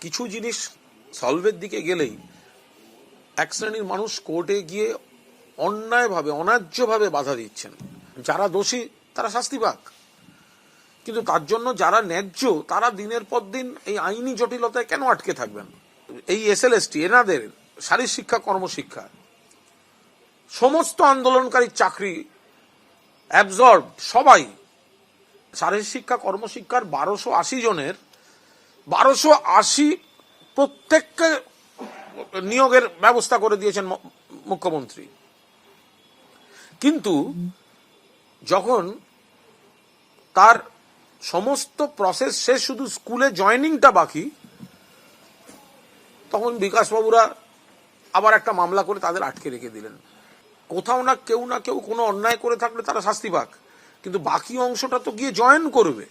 কিছু জিনিস সলভের দিকে গেলেই এক শ্রেণির মানুষ কোর্টে গিয়ে অন্যায়ভাবে, অন্যায্যভাবে বাধা দিচ্ছেন। যারা দোষী, তারা শাস্তি পাক। কিন্তু তার জন্য যারা ন্যায্য, তারা দিনের পর দিন এই আইনি জটিলতায় কেন আটকে থাকবেন? এই এসএলএসটি এনাদের শারীর শিক্ষা, কর্মশিক্ষা, সমস্ত আন্দোলনকারী চাকরি অ্যাবজর্ব সবাই শারীর শিক্ষা, কর্মশিক্ষার বারোশো আশি জনের বারোশো আশি প্রত্যেককে নিয়োগের ব্যবস্থা করে দিয়েছেন মুখ্যমন্ত্রী। কিন্তু যখন তার সমস্ত প্রসেস শেষ, শুধু স্কুলে জয়নিংটা বাকি, তখন বিকাশবাবুরা আবার একটা মামলা করে তাদের আটকে রেখে দিলেন। কোথাও না কেউ না কেউ কোনো অন্যায় করে থাকলে তারা শাস্তি পাক, কিন্তু বাকি অংশটা তো গিয়ে জয়েন করবে।